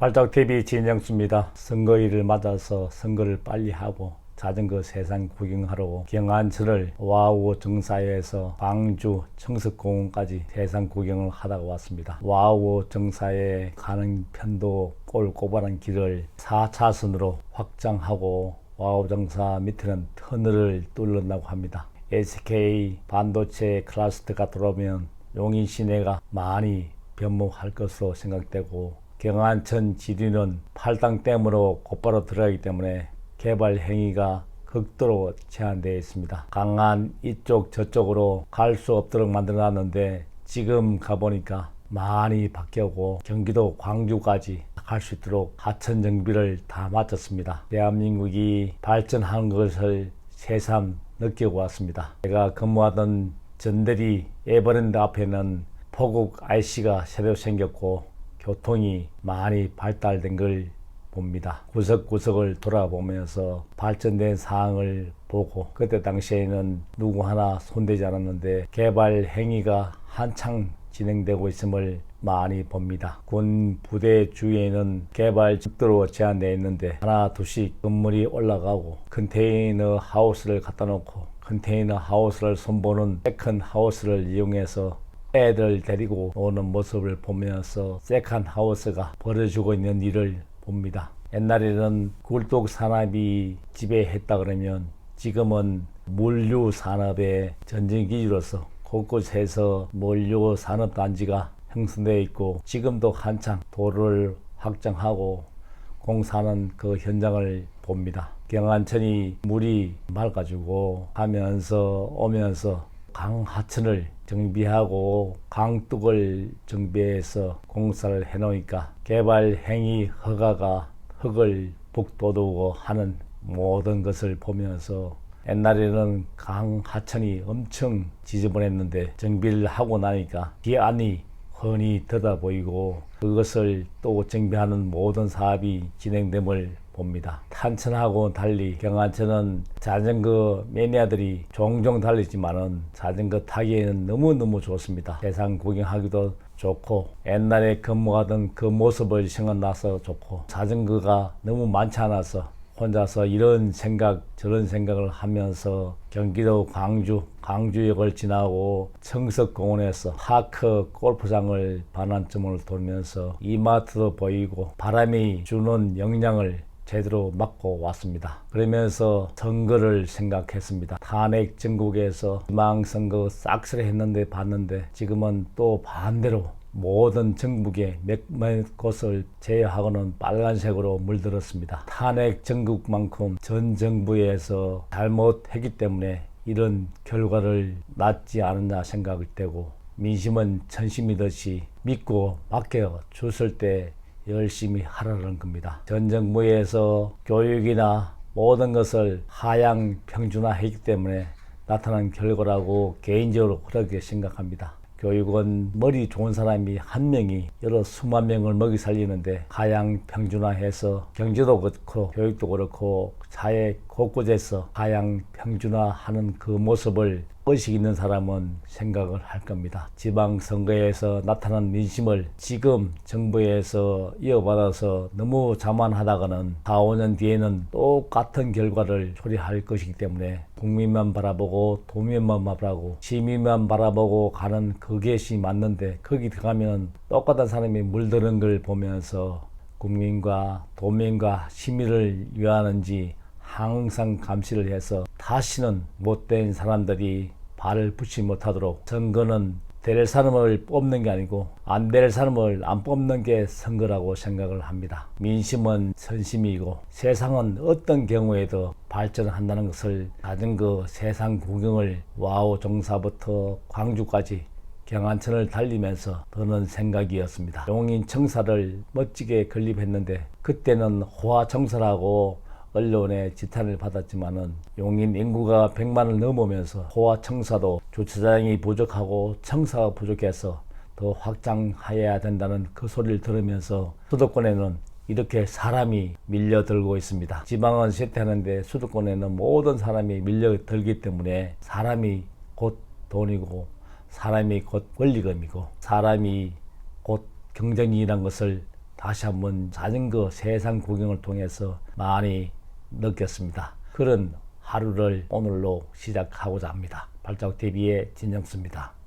발작TV 진정수입니다. 선거일을 맞아서 선거를 빨리 하고 자전거 세상 구경하러 경안천을 와우 정사에서 광주 청석공원까지 세상 구경을 하다가 왔습니다. 와우 정사에 가는 편도 꼴꼬바란 길을 4차선으로 확장하고 와우 정사 밑에는 터널을 뚫는다고 합니다. SK 반도체 클러스터가 들어오면 용인 시내가 많이 변모할 것으로 생각되고 경안천 지리는 팔당 댐으로 곧바로 들어가기 때문에 개발 행위가 극도로 제한되어 있습니다. 강한 이쪽 저쪽으로 갈 수 없도록 만들어놨는데 지금 가보니까 많이 바뀌었고 경기도 광주까지 갈 수 있도록 하천 정비를 다 마쳤습니다. 대한민국이 발전한 것을 새삼 느끼고 왔습니다. 제가 근무하던 전대리 에버랜드 앞에는 포국 IC가 새로 생겼고 교통이 많이 발달된 걸 봅니다. 구석구석을 돌아보면서 발전된 사항을 보고 그때 당시에는 누구 하나 손대지 않았는데 개발 행위가 한창 진행되고 있음을 많이 봅니다. 군 부대 주위에는 개발 집도로 제한되어 있는데 하나 둘씩 건물이 올라가고 컨테이너 하우스를 갖다 놓고 컨테이너 하우스를 손보는 세컨 하우스를 이용해서 애들 데리고 오는 모습을 보면서 세컨 하우스가 벌어지고 있는 일을 봅니다. 옛날에는 굴뚝 산업이 지배했다 그러면 지금은 물류 산업의 전쟁 기지로서 곳곳에서 물류 산업 단지가 형성되어 있고 지금도 한창 도로를 확장하고 공사하는 그 현장을 봅니다. 경안천이 물이 맑아지고 가면서 오면서 강 하천을 정비하고 강둑을 정비해서 공사를 해놓으니까 개발 행위 허가가 흙을 북돋우고 하는 모든 것을 보면서 옛날에는 강 하천이 엄청 지저분했는데 정비를 하고 나니까 뒤안이 훤히 들어 보이고 그것을 또 정비하는 모든 사업이 진행됨을 봅니다. 탄천하고 달리 경안천은 자전거 매니아들이 종종 달리지만은 자전거 타기에는 너무너무 좋습니다. 세상 구경하기도 좋고 옛날에 근무하던 그 모습을 생각나서 좋고 자전거가 너무 많지 않아서 혼자서 이런 생각 저런 생각을 하면서 경기도 광주 광주역을 지나고 청석공원에서 파크 골프장을 반환점을 돌면서 이마트도 보이고 바람이 주는 영향을 제대로 맞고 왔습니다. 그러면서 선거를 생각했습니다. 탄핵 전국에서 희망선거 싹쓸이 했는데 봤는데 지금은 또 반대로 모든 전국의 몇몇 곳을 제외하고는 빨간색으로 물들었습니다. 탄핵 전국만큼 전 정부에서 잘못했기 때문에 이런 결과를 낳지 않았나 생각이 되고 민심은 천심이듯이 믿고 맡겨 줬을 때 열심히 하라는 겁니다. 전 정부에서 교육이나 모든 것을 하향 평준화했기 때문에 나타난 결과라고 개인적으로 그렇게 생각합니다. 교육은 머리 좋은 사람이 한 명이 여러 수만 명을 먹이 살리는데 하향 평준화해서 경제도 그렇고 교육도 그렇고 사회 곳곳에서 하향 평준화하는 그 모습을 의식 있는 사람은 생각을 할 겁니다. 지방선거에서 나타난 민심을 지금 정부에서 이어받아서 너무 자만하다가는 4, 5년 뒤에는 똑같은 결과를 초래할 것이기 때문에 국민만 바라보고 도민만 바라보고 시민만 바라보고 가는 그것이 맞는데 거기 들어가면 똑같은 사람이 물드는 걸 보면서 국민과 도민과 시민을 위하는지 항상 감시를 해서 다시는 못된 사람들이 발을 붙지 못하도록 선거는 될 사람을 뽑는 게 아니고 안 될 사람을 안 뽑는 게 선거라고 생각을 합니다. 민심은 선심이고 세상은 어떤 경우에도 발전한다는 것을 자전거 세상 구경을 와우 종사부터 광주까지 경안천을 달리면서 드는 생각이었습니다. 용인 청사를 멋지게 건립했는데 그때는 호화 청사라고 언론의 지탄을 받았지만은 용인 인구가 100만을 넘으면서 호화 청사도 주차장이 부족하고 청사가 부족해서 더 확장해야 된다는 그 소리를 들으면서 수도권에는 이렇게 사람이 밀려들고 있습니다. 지방은 쇠퇴하는데 수도권에는 모든 사람이 밀려들기 때문에 사람이 곧 돈이고 사람이 곧 권리금이고 사람이 곧 경쟁이란 것을 다시 한번 자전거 세상 구경을 통해서 많이 느꼈습니다. 그런 하루를 오늘로 시작하고자 합니다. 발자국 TV의 진정수입니다.